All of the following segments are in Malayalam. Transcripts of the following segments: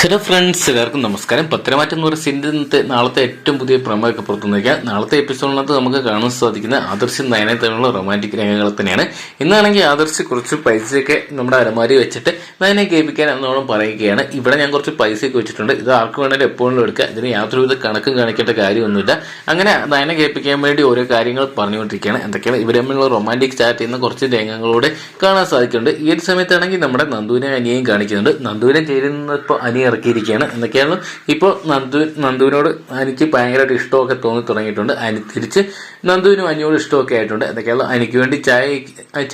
ഹലോ ഫ്രണ്ട്സ് എല്ലാവർക്കും നമസ്കാരം പറയുന്ന ഇന്നത്തെ നാളത്തെ ഏറ്റവും പുതിയ പ്രമേയൊക്കെ ഒക്കെ പുറത്തു നിൽക്കുക നാളത്തെ എപ്പിസോഡിനകത്ത് നമുക്ക് കാണാൻ സാധിക്കുന്ന ആദർശ് നയനെ തമ്മിലുള്ള റൊമാന്റിക് രംഗങ്ങൾ തന്നെയാണ്. ഇന്നാണെങ്കിൽ ആദർശ് കുറച്ച് പൈസയൊക്കെ നമ്മുടെ അലമാരി വെച്ചിട്ട് നയനെ കേൾപ്പിക്കാൻ എന്നോളം പറയുകയാണ്. ഇവിടെ ഞാൻ കുറച്ച് പൈസയൊക്കെ വെച്ചിട്ടുണ്ട്. ഇത് ആർക്ക് വേണമെങ്കിലും എപ്പോഴും എടുക്കുക ഇതിന് യാതൊരുവിധ കണക്കും കാണിക്കേണ്ട കാര്യമൊന്നുമില്ല. അങ്ങനെ നയനെ കേൾപ്പിക്കാൻ വേണ്ടി ഓരോ കാര്യങ്ങൾ പറഞ്ഞുകൊണ്ടിരിക്കുകയാണ്. എന്തൊക്കെയാണ്? ഇവർ തമ്മിലുള്ള റൊമാന്റിക് ചാറ്റ് ചെയ്യുന്ന കുറച്ച് രംഗങ്ങളൂടെ കാണാൻ സാധിക്കുന്നുണ്ട്. ഈ ഒരു സമയത്താണെങ്കിൽ നമ്മുടെ നന്ദുവിനെ അനിയെയും കാണിക്കുന്നുണ്ട്. നന്ദുവിനെ ചേരുന്ന ഇപ്പോൾ അനി ഇറക്കിയിരിക്കുകയാണ്. എന്തൊക്കെയാണ്? ഇപ്പോൾ നന്ദു നന്ദുവിനോട് എനിക്ക് ഭയങ്കരമായിട്ട് ഇഷ്ടമൊക്കെ തോന്നി തുടങ്ങിയിട്ടുണ്ട്. അനി തിരിച്ച് നന്ദുവിനും അനിയോട് ഇഷ്ടമൊക്കെ ആയിട്ടുണ്ട്. എന്തൊക്കെയാണ്? അനിക്ക് വേണ്ടി ചായ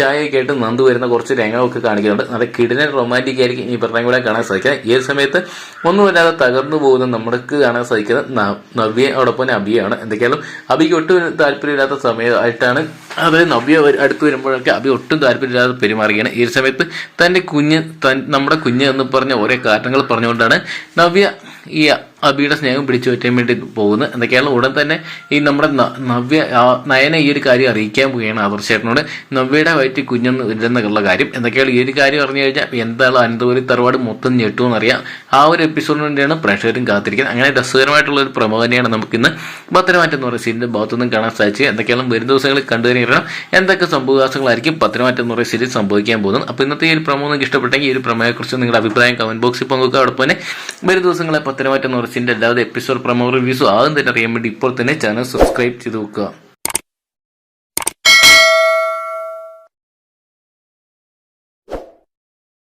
ചായയൊക്കെ ആയിട്ട് നന്ദു വരുന്ന കുറച്ച് രംഗമൊക്കെ കാണിക്കുന്നുണ്ട്. നല്ല കിടിലൻ റൊമാന്റിക് ആയിരിക്കും ഈ പറഞ്ഞ കൂടെ കാണാൻ സാധിക്കുക ഏത് സമയത്ത് ഒന്നുമില്ലാതെ തകർന്നു പോകുന്ന നമ്മൾക്ക് കാണാൻ സാധിക്കുന്നത് നവ്യ അവിടെ പോലെ അബിയാണ്. എന്തൊക്കെയാലും അബിക്ക് ഒട്ടും താല്പര്യമില്ലാത്ത സമയമായിട്ടാണ് അതായത് നവ്യ അടുത്ത് വരുമ്പോഴൊക്കെ അബി ഒട്ടും താല്പര്യമില്ലാതെ പെരുമാറുകയാണ്. ഈ സമയത്ത് തന്റെ കുഞ്ഞ് നമ്മുടെ കുഞ്ഞ് എന്ന് പറഞ്ഞ ഓരോ കാരണങ്ങൾ പറഞ്ഞുകൊണ്ടാണ് നവ്യ ഈ അബിയുടെ സ്നേഹം പിടിച്ചു പറ്റാൻ വേണ്ടി പോകുന്നത് എന്തൊക്കെയാണ് ഉടൻ തന്നെ ഈ നമ്മുടെ നവ്യ നയന ഈ ഒരു കാര്യം അറിയിക്കാൻ പോവുകയാണ് ആദർശേട്ടനോട് നവ്യയുടെ വയറ്റിൽ കുഞ്ഞൊന്നും ഇല്ലെന്നുള്ള കാര്യം. എന്തൊക്കെയാണ് ഈ ഒരു കാര്യം അറിഞ്ഞു കഴിഞ്ഞാൽ എന്താണ് അനന്തപുരി തറവാട് മൊത്തം ഞെട്ടുമെന്നറിയാം ആ ഒരു എപ്പിസോഡിന് വേണ്ടിയാണ് പ്രേക്ഷകരും കാത്തിരിക്കുന്നത്. അങ്ങനെ രസകരമായിട്ടുള്ള ഒരു പ്രമോ തന്നെയാണ് നമുക്കിന്ന് പത്തനമാറ്റം എന്ന് പറയുന്ന സീരിയലിന്റെ ഭാഗത്തുനിന്നും കാണാൻ സാധിച്ചത്. എന്തൊക്കെയാണ് വരും ദിവസങ്ങളിൽ കണ്ടുതരണം എന്തൊക്കെ സംഭവവികാസങ്ങളായിരിക്കും പത്തനമാറ്റം എന്ന് പറയുന്ന സീരിയൽ സംഭവിക്കാൻ പോകുന്നത്? അപ്പോൾ ഇന്നത്തെ ഈ ഒരു പ്രമോ നിങ്ങൾക്ക് ഇഷ്ടപ്പെട്ടെങ്കിൽ ഈ ഒരു പ്രമോയെക്കുറിച്ച് നിങ്ങളുടെ അഭിപ്രായം കമന്റ് ബോക്സിൽ പങ്കുവെക്കുക. അവിടെ തന്നെ വരും ദിവസങ്ങളെ പത്തനമാറ്റം എന്ന് അല്ലാതെ എപ്പിസോഡ് പ്രമോ റിവ്യൂസും ആദ്യം തന്നെ അറിയാൻ വേണ്ടി ഇപ്പോൾ തന്നെ ചാനൽ സബ്സ്ക്രൈബ് ചെയ്ത് വെക്കുക